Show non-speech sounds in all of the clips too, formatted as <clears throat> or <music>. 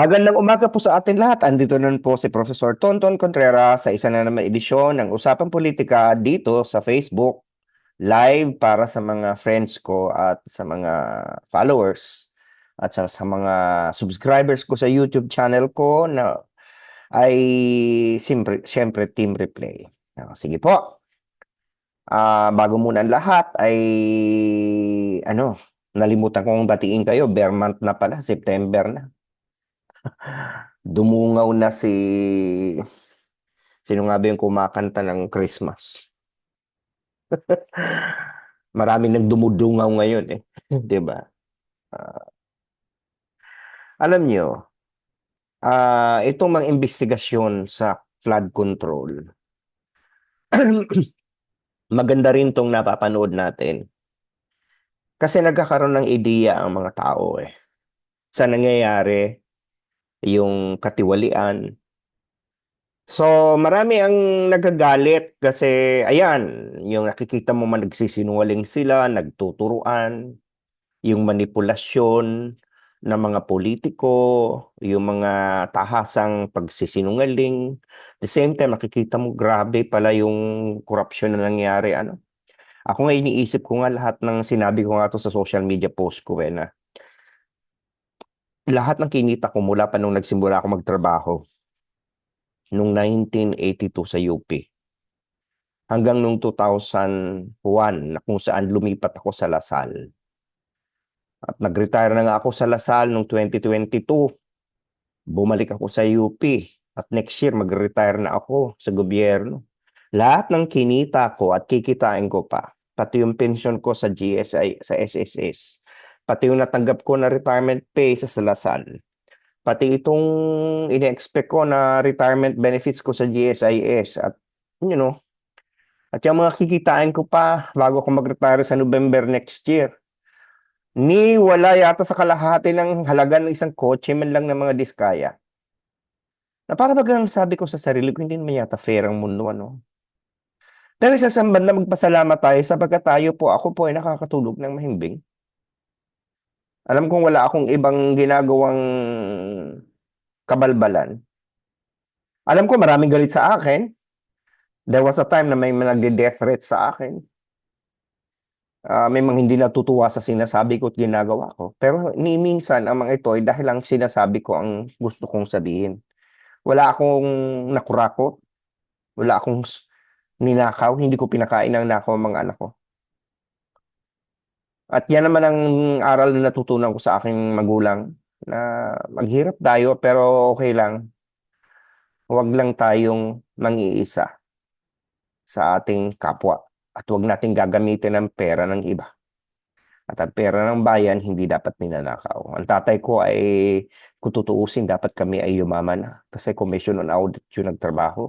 Magandang umaga po sa atin lahat. Andito na po si Professor Tonton Contreras sa isa na naman edisyon ng Usapang Politika dito sa Facebook live para sa mga friends ko at sa mga followers at sa, sa mga subscribers ko sa YouTube channel ko na ay siyempre, siyempre Team Replay. Ah, Sige po. Ah, bago muna ang lahat ay ano, nalimutan kong batiin kayo. Bear month na pala, September na. Dumungaw na si sino nga ba yung kumakanta ng Christmas? <laughs> Marami nang dumudungaw ngayon eh, <laughs> 'di ba? Ah, alam nyo, ah itong mga investigasyon sa flood control, <clears throat> maganda rin tong napapanood natin. Kasi nagkakaroon ng ideya ang mga tao eh. Sa nangyayari, yung katiwalian. So, marami ang nagagalit kasi, ayan, yung nakikita mo man nagsisinungaling sila, nagtuturuan, yung manipulasyon ng mga politiko, yung mga tahasang pagsisinungaling. The same time, nakikita mo grabe pala yung korupsyon na nangyari. Ano? Ako nga iniisip ko nga lahat ng sinabi ko nga to sa social media post ko eh, na lahat ng kinita ko mula pa nung nagsimula ako magtrabaho nung 1982 sa UP hanggang nung 2001 na kung saan lumipat ako sa Lasal. At nag-retire na nga ako sa Lasal nung 2022. Bumalik ako sa UP at next year mag-retire na ako sa gobyerno. Lahat ng kinita ko at kikitain ko pa, pati yung pension ko sa GSI, sa SSS, pati yung natanggap ko na retirement pay sa Salasal, pati itong ine-expect ko na retirement benefits ko sa GSIS at you know, at yung mga kikitain ko pa bago ako mag-retire sa November next year. Ni wala yata sa kalahati ng halaga ng isang kotse man lang ng mga diskaya. Na para bagang sabi ko sa sarili ko, hindi naman yata fair ang mundo, ano? Pero sa na magpasalamat tayo sapagkat tayo po, ako po ay nakakatulog ng mahimbing. Alam kong wala akong ibang ginagawang kabalbalan. Alam ko maraming galit sa akin. There was a time na may nagde-death threat sa akin. Ah, may mga hindi natutuwa sa sinasabi ko at ginagawa ko. Pero minsan ang mga ito ay dahil lang sinasabi ko ang gusto kong sabihin. Wala akong nakurakot. Wala akong ninakaw. Hindi ko pinakain ng nakaw ang mga anak ko. At yan naman ang aral na natutunan ko sa aking magulang na maghirap tayo pero okay lang. Huwag lang tayong mangiisa sa ating kapwa at huwag nating gagamitin ang pera ng iba. At ang pera ng bayan hindi dapat ninanakaw. Ang tatay ko ay kung tutuusin dapat kami ay yumaman na kasi commission on audit yung nagtrabaho.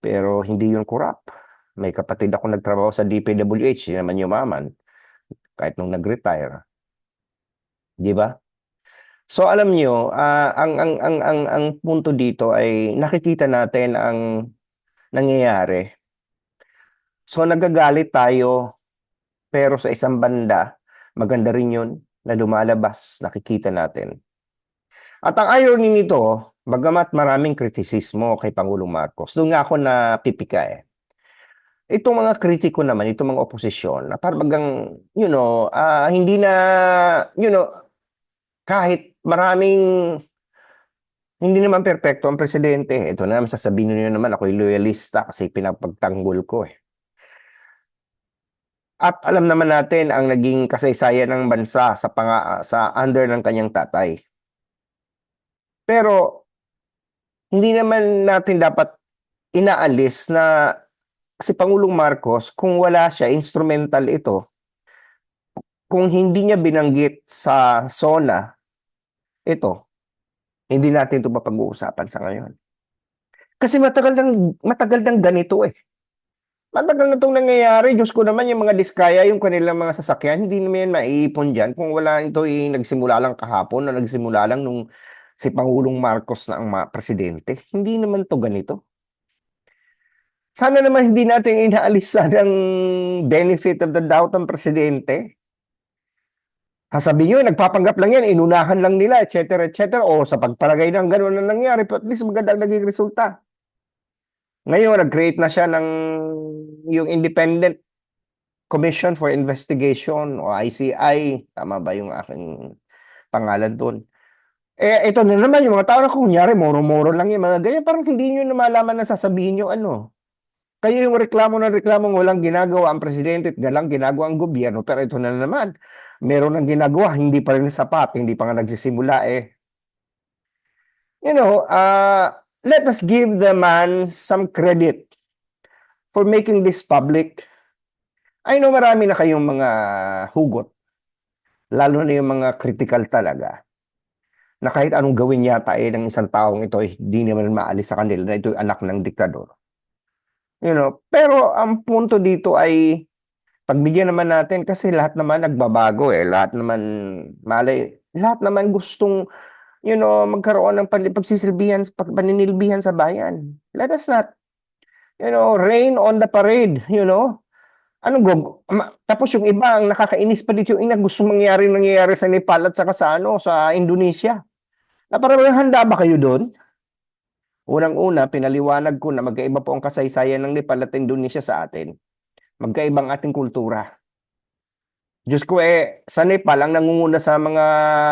Pero hindi yun corrupt. May kapatid ako nagtrabaho sa DPWH, hindi naman yumaman kahit nung nag-retire. Di ba? So alam nyo, ah, ang, ang, ang, ang, ang punto dito ay nakikita natin ang nangyayari. So nagagalit tayo, pero sa isang banda, maganda rin yun na lumalabas, nakikita natin. At ang irony nito, bagamat maraming kritisismo kay Pangulong Marcos, doon nga ako napipika eh itong mga kritiko naman, itong mga oposisyon, na parang, you know, ah, hindi na, you know, kahit maraming, hindi naman perpekto ang presidente. Ito na, sasabihin niyo naman, ako'y loyalista kasi pinapagtanggol ko eh. At alam naman natin ang naging kasaysayan ng bansa sa panga, sa under ng kanyang tatay. Pero hindi naman natin dapat inaalis na si Pangulong Marcos, kung wala siya, instrumental ito. Kung hindi niya binanggit sa SONA, ito, hindi natin ito mapag-uusapan sa ngayon. Kasi matagal ng, matagal ng ganito eh. Matagal na itong nangyayari. Diyos ko naman, yung mga diskaya, yung kanilang mga sasakyan, hindi naman yan maiipon dyan. Kung wala ito, eh, nagsimula lang kahapon, na nagsimula lang nung si Pangulong Marcos na ang presidente. Hindi naman to ganito. Sana naman hindi natin inaalis <laughs> sa ng benefit of the doubt ang presidente. Sasabihin nyo, nagpapanggap lang yan, inunahan lang nila, etc. etc. O sa pagpalagay ng gano'n na nangyari, but at least magandang naging resulta. Ngayon, nag-create na siya ng yung Independent Commission for Investigation o ICI. Tama ba yung aking pangalan doon? Eh, ito na naman, yung mga tao na kunyari, moro-moro lang yung mga ganyan. Parang hindi nyo na malaman na sasabihin nyo ano. Kayo yung reklamo ng reklamo walang ginagawa ang presidente at galang ginagawa ang gobyerno. Pero ito na naman, meron ng ginagawa, hindi pa rin sapat, hindi pa nga nagsisimula eh. You know, uh, let us give the man some credit for making this public. I know marami na kayong mga hugot, lalo na yung mga critical talaga, na kahit anong gawin yata eh ng isang taong ito, eh, hindi naman maalis sa kanila na ito anak ng diktador. You know, pero ang punto dito ay pagbigyan naman natin kasi lahat naman nagbabago eh. Lahat naman malay, lahat naman gustong you know, magkaroon ng pagsisilbihan, pag- paninilbihan sa bayan. Let us not you know, rain on the parade, you know. Ano gog tapos yung iba ang nakakainis pa dito yung ina gusto mangyari nangyayari sa Nepal at saka sa ano sa Indonesia. Na parang handa ba kayo doon? Unang-una, pinaliwanag ko na magkaiba po ang kasaysayan ng Nepal at Indonesia sa atin. Magkaibang ating kultura. Diyos ko eh, sa Nepal, ang nangunguna sa mga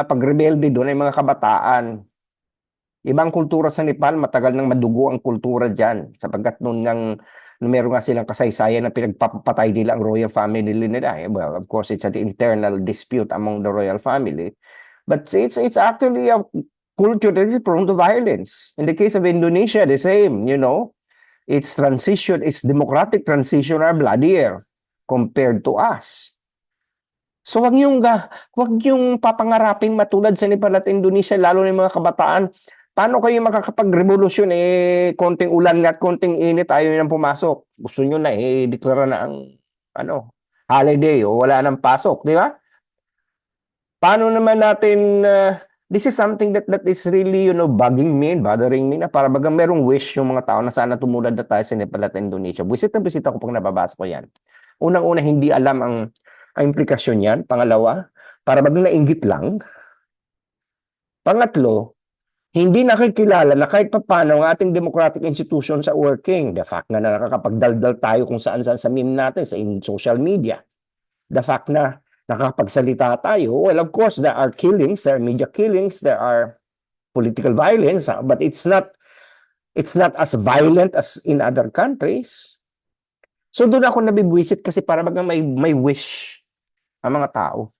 pagrebelde doon ay mga kabataan. Ibang kultura sa Nepal, matagal nang madugo ang kultura dyan. Sapagkat noon nang meron nga silang kasaysayan na pinagpapatay nila ang royal family nila. Eh, Well, of course, it's an internal dispute among the royal family. But it's, it's actually a culture that is prone to violence. In the case of Indonesia, the same, you know. Its transition, its democratic transition are bloodier compared to us. So wag yung wag yung papangarapin matulad sa Nepal at Indonesia lalo na mga kabataan. Paano kayo makakapag-revolusyon eh konting ulan at konting init ayaw nang pumasok. Gusto niyo na eh deklara na ang ano, holiday o wala nang pasok, di ba? Paano naman natin uh, this is something that that is really you know bugging me and bothering me na para bagang merong wish yung mga tao na sana tumulad na tayo sa Nepal at Indonesia. Visit na visit ako pag nababasa ko yan. Unang-una hindi alam ang ang implikasyon yan. Pangalawa, para bagang nainggit lang. Pangatlo, hindi nakikilala na kahit papano ang ating democratic institutions sa working. The fact na nakakapagdaldal tayo kung saan-saan sa meme natin, sa in social media. The fact na nakakapagsalita tayo. Well, of course, there are killings, there are media killings, there are political violence, ah, but it's not it's not as violent as in other countries. So doon ako nabibwisit kasi para bagang may may wish ang mga tao.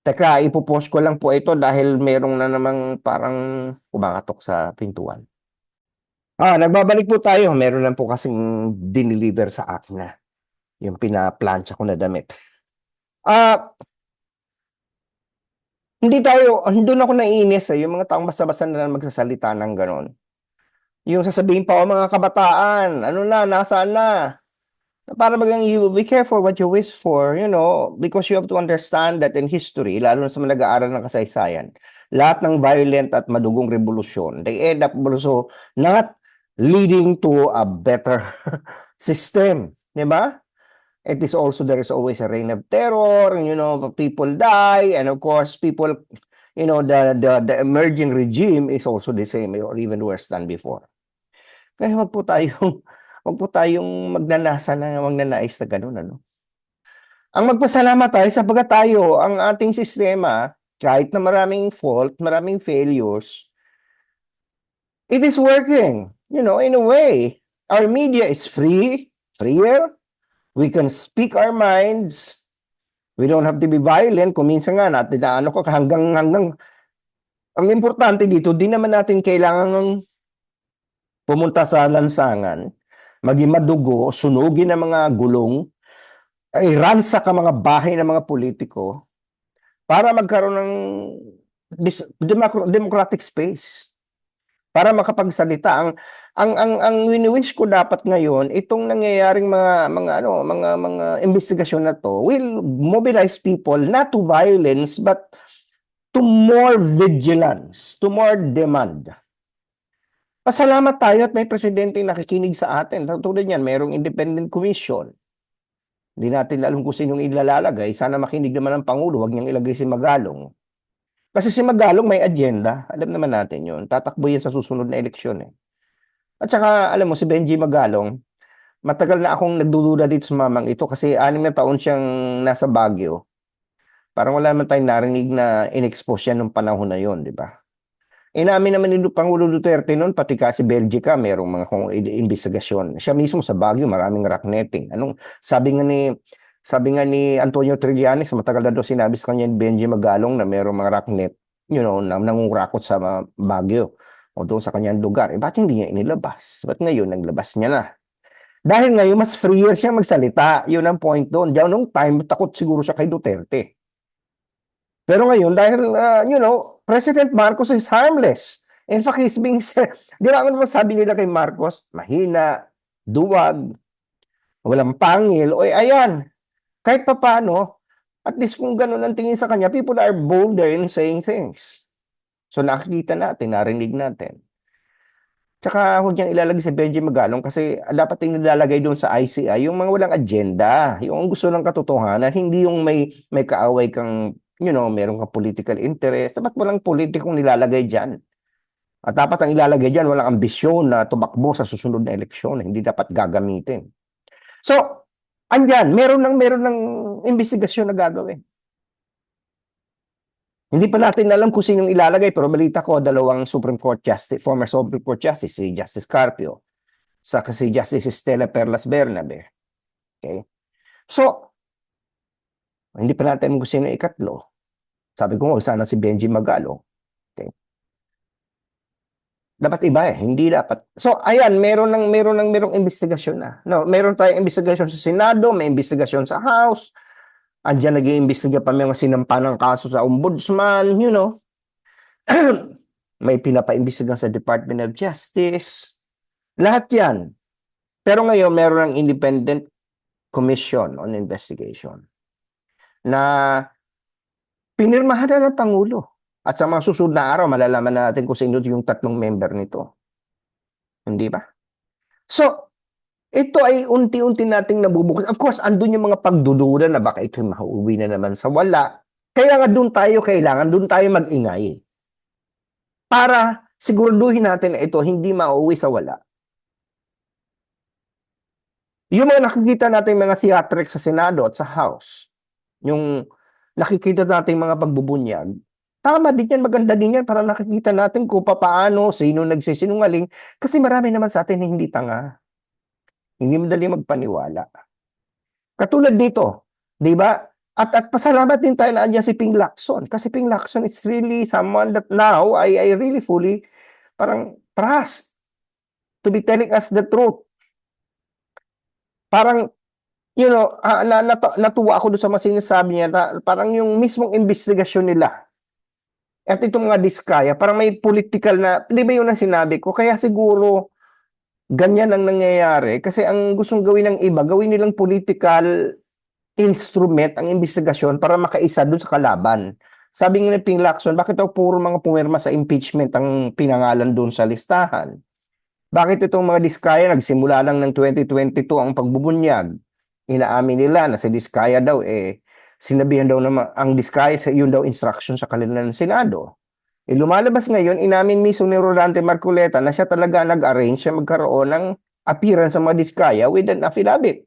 Teka, ipopost ko lang po ito dahil merong na namang parang kumakatok sa pintuan. Ah, nagbabalik po tayo. Meron lang po kasing dineliver sa akin na yung pinaplansya ko na damit. <laughs> Ah, hindi tayo, doon ako naiinis eh, yung mga taong basta-basta na lang magsasalita ng ganon. Yung sasabihin pa, oh, mga kabataan, ano na, nasaan na? Para bagang you be careful what you wish for, you know, because you have to understand that in history, lalo na sa mga nag-aaral ng kasaysayan, lahat ng violent at madugong revolusyon, they end up also not leading to a better <laughs> system, di ba? It is also, there is always a reign of terror, you know, people die, and of course, people, you know, the, the, the emerging regime is also the same or even worse than before. Kaya wag po tayong, <laughs> wag po tayong magnanasa na magnanais na ganun, ano. Ang magpasalamat tayo sapagat tayo, ang ating sistema, kahit na maraming fault, maraming failures, it is working, you know, in a way. Our media is free, freer, we can speak our minds, we don't have to be violent, kung minsan nga natin, na ano ko, hanggang, hanggang, ang importante dito, di naman natin kailangan pumunta sa lansangan, maging madugo, sunugin ang mga gulong, ay ransa ka mga bahay ng mga politiko para magkaroon ng democratic space para makapagsalita. Ang ang ang ang wini-wish ko dapat ngayon itong nangyayaring mga mga ano mga mga investigasyon na to will mobilize people not to violence but to more vigilance to more demand Pasalamat tayo at may presidente nakikinig sa atin. Tulad niyan, mayroong independent commission. Hindi natin alam kung sinong ilalalagay. Sana makinig naman ang Pangulo, huwag niyang ilagay si Magalong. Kasi si Magalong may agenda. Alam naman natin yun. Tatakbo yan sa susunod na eleksyon eh. At saka, alam mo, si Benji Magalong, matagal na akong nagdududa dito sa mamang ito kasi anim na taon siyang nasa Baguio. Parang wala naman tayong narinig na in-expose siya nung panahon na yon, di ba? Inamin naman ni Pangulo Duterte noon, pati kasi Belgica, merong mga kung investigasyon. Siya mismo sa Baguio, maraming rock netting. Anong, sabi nga ni, sabi nga ni Antonio Trillanes, matagal na daw sinabi sa kanya ni Benji Magalong na merong mga rock net, you know, na nangungurakot sa uh, Baguio o doon sa kanyang lugar. Eh, ba't hindi niya inilabas? Ba't ngayon naglabas niya na? Dahil ngayon, mas freer siya magsalita. Yun ang point doon. Diyan nung time, takot siguro siya kay Duterte. Pero ngayon, dahil, uh, you know, President Marcos is harmless. In fact, he's being, di ba ano sabi nila kay Marcos? Mahina, duwag, walang pangil, o ayan, kahit pa paano, at least kung ganun ang tingin sa kanya, people are bolder in saying things. So nakikita natin, narinig natin. Tsaka huwag niyang ilalagay si Benji Magalong kasi dapat yung nilalagay doon sa ICI yung mga walang agenda, yung gusto ng katotohanan, hindi yung may may kaaway kang, you know, meron kang political interest. Dapat walang politikong nilalagay diyan. At dapat ang ilalagay diyan walang ambisyon na tumakbo sa susunod na eleksyon, hindi dapat gagamitin. So, andyan, meron ng meron ng investigasyon na gagawin. Hindi pa natin alam kung sinong ilalagay pero balita ko dalawang Supreme Court Justice, former Supreme Court Justice, si Justice Carpio, sa si Justice Estela Perlas Bernabe. Okay? So, hindi pa natin kung sino ikatlo. Sabi ko, wag sana si Benji Magalo. Okay? Dapat iba eh, hindi dapat. So, ayan, meron ng meron ng merong investigasyon na. No, meron tayong investigasyon sa Senado, may investigasyon sa House, Andiyan nag-iimbestiga pa mga sinampa ng kaso sa ombudsman, you know. <clears throat> May pinapaimbestiga sa Department of Justice. Lahat yan. Pero ngayon, meron ng Independent Commission on Investigation na pinirmahan na ng Pangulo. At sa mga susunod na araw, malalaman natin kung sino yung tatlong member nito. Hindi ba? So, ito ay unti-unti nating nabubukod. Of course, andun yung mga pagdududa na baka ito mauwi na naman sa wala. Kaya nga doon tayo kailangan, doon tayo mag-ingay. Para siguraduhin natin na ito hindi mauwi sa wala. Yung mga nakikita natin mga theatrics sa Senado at sa House, yung nakikita natin mga pagbubunyag, tama din yan, maganda din yan para nakikita natin kung paano, sino nagsisinungaling. Kasi marami naman sa atin hindi tanga. Hindi madali magpaniwala. Katulad dito, di ba? At, at pasalamat din tayo na andyan si Ping Lacson. Kasi Ping Lacson is really someone that now I, I really fully parang trust to be telling us the truth. Parang, you know, uh, na, nat, natuwa ako doon sa mga sinasabi niya na parang yung mismong investigasyon nila at itong mga diskaya, parang may political na, di ba yun ang sinabi ko? Kaya siguro, ganyan ang nangyayari kasi ang gustong gawin ng iba, gawin nilang political instrument ang investigasyon para makaisa doon sa kalaban. Sabi nga ni Ping Lacson, bakit daw puro mga pumirma sa impeachment ang pinangalan doon sa listahan? Bakit itong mga diskaya nagsimula lang ng 2022 ang pagbubunyag? Inaamin nila na si diskaya daw eh sinabihan daw na ang diskaya yun daw instruction sa kanila ng Senado. E lumalabas ngayon, inamin mismo ni Rolante Marculeta na siya talaga nag-arrange siya magkaroon ng appearance sa mga diskaya with an affidavit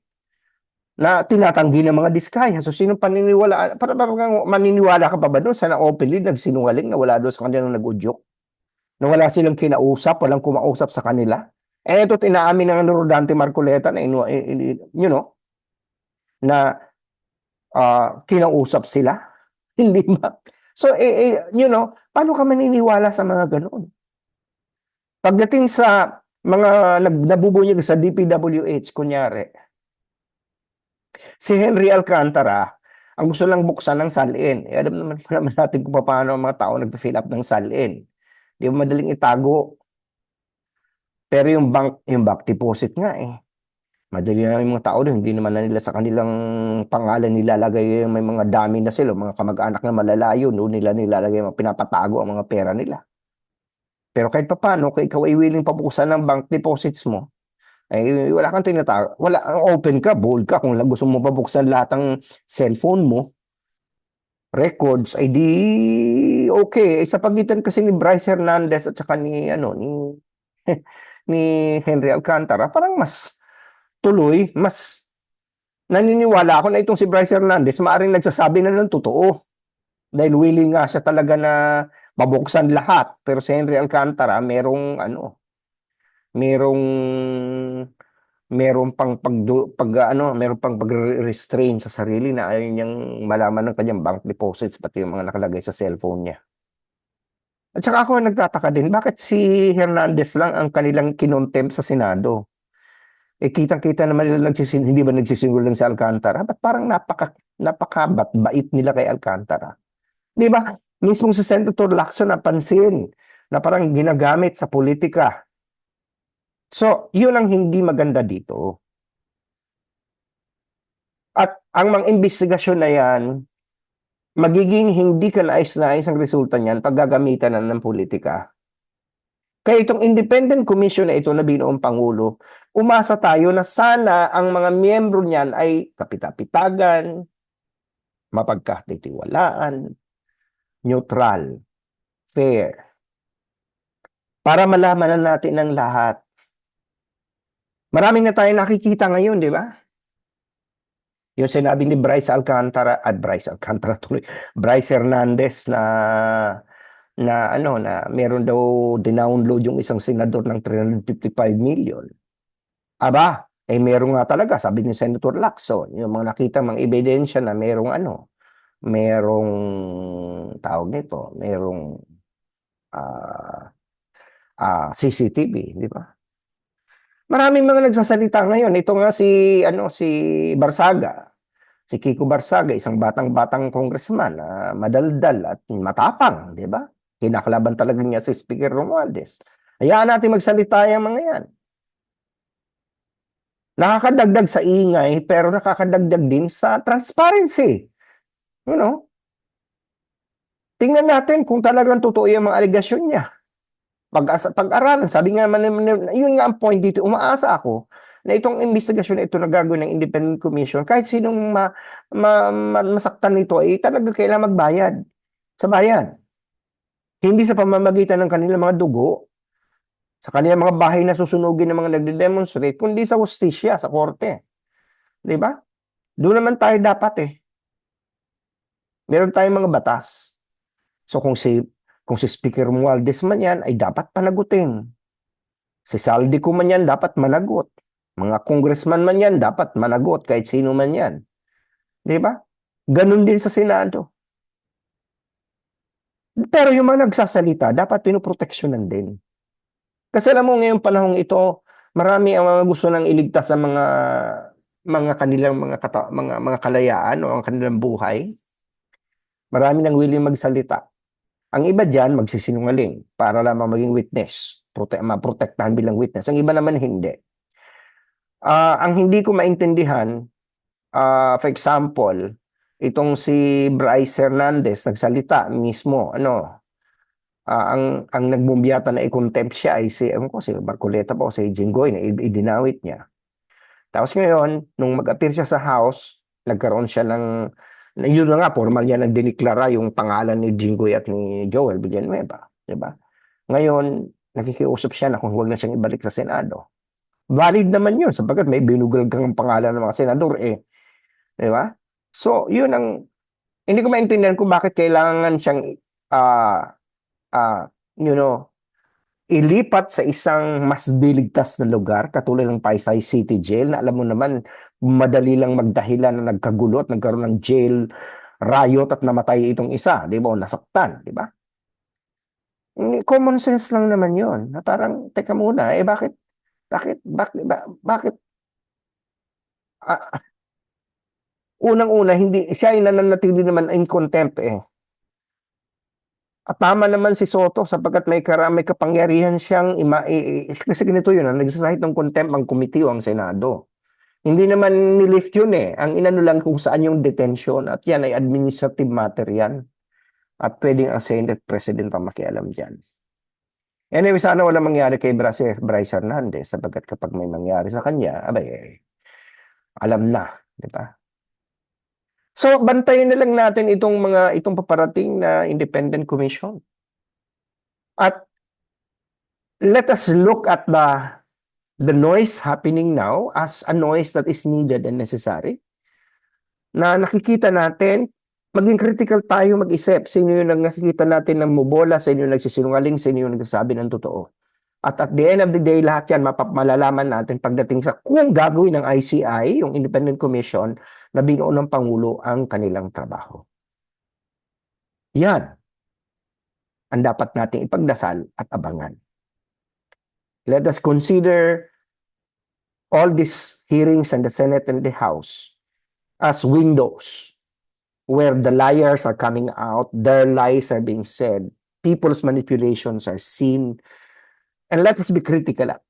na tinatanggi ng mga diskaya. So, sino paniniwala? Para, para maniniwala ka pa ba doon? Sana openly nagsinungaling na wala doon sa kanila nag-udyok? Na wala silang kinausap, walang kumausap sa kanila? Eh, ito tinaamin ng Rodante Marculeta na, inu, you know, na uh, kinausap sila. <laughs> Hindi ba? So, eh, eh, you know, paano ka maniniwala sa mga ganoon? Pagdating sa mga nabubunyag sa DPWH, kunyari, si Henry Alcantara, ang gusto lang buksan ng salin. Eh, alam naman, <laughs> naman natin kung paano ang mga tao nag-fill up ng salin. Di ba madaling itago? Pero yung bank, yung bank deposit nga eh. Madali na yung mga tao doon, hindi naman na nila sa kanilang pangalan nilalagay may mga dami na sila, mga kamag-anak na malalayo, doon nila nilalagay, mga pinapatago ang mga pera nila. Pero kahit pa paano, kung ikaw ay willing pabukusan ng bank deposits mo, Eh, wala kang tinatago. Wala, open ka, bold ka. Kung gusto mo mabuksan lahat ng cellphone mo, records, ay di okay. Eh, sa pagitan kasi ni Bryce Hernandez at saka ni, ano, ni, <laughs> ni Henry Alcantara, parang mas tuloy, mas naniniwala ako na itong si Bryce Hernandez maaring nagsasabi na ng totoo. Dahil willing nga siya talaga na mabuksan lahat. Pero si Henry Alcantara, merong ano, merong meron pang pag, pag ano, meron pang pag-restrain sa sarili na ayaw niyang malaman ng kanyang bank deposits pati yung mga nakalagay sa cellphone niya. At saka ako nagtataka din, bakit si Hernandez lang ang kanilang kinontempt sa Senado? Eh, kitang-kita naman nila nagsisin, hindi ba nagsisingulan sa Alcantara? Ba't parang napaka, napakabat, bait nila kay Alcantara? Di ba? Mismo si Senator Lacson napansin na parang ginagamit sa politika. So, yun ang hindi maganda dito. At ang mga investigasyon na yan, magiging hindi ka nais-nais ang resulta niyan pag gagamitan na ng politika. Kaya itong independent commission na ito na binuong Pangulo, umasa tayo na sana ang mga miyembro niyan ay kapitapitagan, mapagkatitiwalaan, neutral, fair. Para malaman na natin ang lahat. Maraming na tayo nakikita ngayon, di ba? Yung sinabi ni Bryce Alcantara, at Bryce Alcantara tuloy, Bryce Hernandez na na ano na meron daw dinownload yung isang senador ng 355 million. Aba, eh meron nga talaga, sabi ni Senator Lacson, yung mga nakita mga ebidensya na merong ano, merong tawag nito, merong ah ah, CCTV, di ba? Maraming mga nagsasalita ngayon. Ito nga si ano si Barsaga. Si Kiko Barsaga, isang batang-batang congressman na madaldal at matapang, di ba? Kinakalaban talaga niya si Speaker Romualdez. Hayaan natin magsalita yung mga yan. Nakakadagdag sa ingay, pero nakakadagdag din sa transparency. You know? Tingnan natin kung talagang totoo yung mga aligasyon niya. Pag pag-aralan, sabi nga man, yun nga ang point dito, umaasa ako na itong investigasyon na ito na ng Independent Commission, kahit sinong ma, ma, ma, masaktan nito, ay talaga kailangan magbayad sa bayan. Hindi sa pamamagitan ng kanilang mga dugo, sa kanilang mga bahay na susunugin ng mga nagde-demonstrate, kundi sa hustisya, sa korte. Di ba? Doon naman tayo dapat eh. Meron tayong mga batas. So kung si kung si Speaker Romualdez man yan, ay dapat panagutin. Si Saldico man yan, dapat managot. Mga congressman man yan, dapat managot kahit sino man yan. Di ba? Ganon din sa Senado. Pero yung mga nagsasalita, dapat pinoproteksyonan din. Kasi alam mo ngayong panahong ito, marami ang mga gusto nang iligtas sa mga mga kanilang mga kata, mga mga kalayaan o ang kanilang buhay. Marami nang willing magsalita. Ang iba diyan magsisinungaling para lamang maging witness, prote maprotektahan bilang witness. Ang iba naman hindi. Uh, ang hindi ko maintindihan, uh, for example, itong si Bryce Hernandez nagsalita mismo, ano, uh, ang ang nagbumbiyata na i-contempt siya ay si, ano ko, si Barcoleta po, si Jinggoy na idinawit niya. Tapos ngayon, nung mag-appear siya sa house, nagkaroon siya ng yun na nga, formal niya nang diniklara yung pangalan ni Jinggoy at ni Joel Villanueva. Diba? Ngayon, nakikiusap siya na kung huwag na siyang ibalik sa Senado. Valid naman yun, sapagkat may binugal kang pangalan ng mga senador eh. Diba? So, yun ang, hindi ko maintindihan kung bakit kailangan siyang, uh, uh, you know, ilipat sa isang mas diligtas na lugar, katulad ng Paisay City Jail, na alam mo naman, madali lang magdahilan na nagkagulo at nagkaroon ng jail riot at namatay itong isa, di ba? O nasaktan, di ba? Common sense lang naman yon na parang, teka muna, eh bakit, bakit, bakit, bakit, ah, unang-una, hindi, siya ay nananatili naman in contempt eh. At tama naman si Soto sapagkat may karami kapangyarihan siyang ima, i, i, kasi ganito yun, ah, nagsasahit ng contempt ang komitiyo ang Senado. Hindi naman nilift yun eh. Ang inano lang kung saan yung detention at yan ay administrative matter yan. At pwedeng ang Senate President pa makialam dyan. Anyway, sana wala mangyari kay Bryce, Bryce Hernandez sapagkat kapag may mangyari sa kanya, abay, eh, alam na, di ba? So, bantayan na lang natin itong mga itong paparating na independent commission. At let us look at the the noise happening now as a noise that is needed and necessary. Na nakikita natin, maging critical tayo mag-isip. Sa inyo yung nakikita natin ng mubola, sa inyo yung nagsisinungaling, sa inyo yung nagsasabi ng totoo. At at the end of the day, lahat yan malalaman natin pagdating sa kung gagawin ng ICI, yung Independent Commission, na binuo ng Pangulo ang kanilang trabaho. Yan ang dapat nating ipagdasal at abangan. Let us consider all these hearings in the Senate and the House as windows where the liars are coming out, their lies are being said, people's manipulations are seen, and let us be critical at.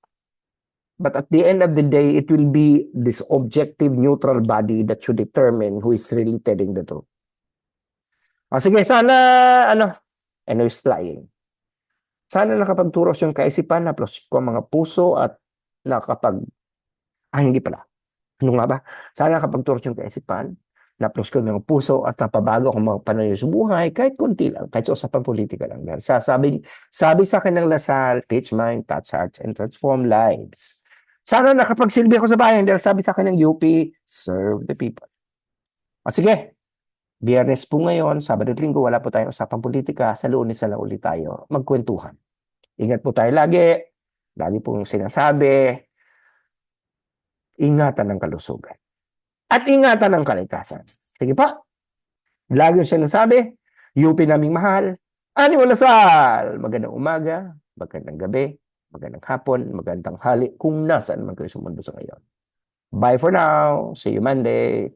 But at the end of the day, it will be this objective, neutral body that should determine who is really telling the truth. O sige, sana, ano, and is flying. Sana nakapagturos yung kaisipan na plus ko mga puso at nakapag, ah, hindi pala. Ano nga ba? Sana nakapagturos yung kaisipan na plus ko mga puso at napabago akong mga pananaw sa buhay kahit konti lang, kahit sa usapan politika lang. Sa, sabi, sabi sa akin ng Lasal, teach mind, touch hearts, and transform lives. Sana nakapagsilbi ako sa bayan dahil sabi sa akin ng UP, serve the people. O sige, Biyernes po ngayon, Sabado at Linggo, wala po tayong usapang politika. Sa lunes na ulit tayo magkwentuhan. Ingat po tayo lagi. Lagi pong sinasabi, ingatan ng kalusugan. At ingatan ng kalikasan. Sige pa. Lagi yung sinasabi, UP naming mahal. Ani mo lasal. Magandang umaga, magandang gabi, magandang hapon, magandang hali, kung nasaan man kayo sa mundo sa ngayon. Bye for now. See you Monday.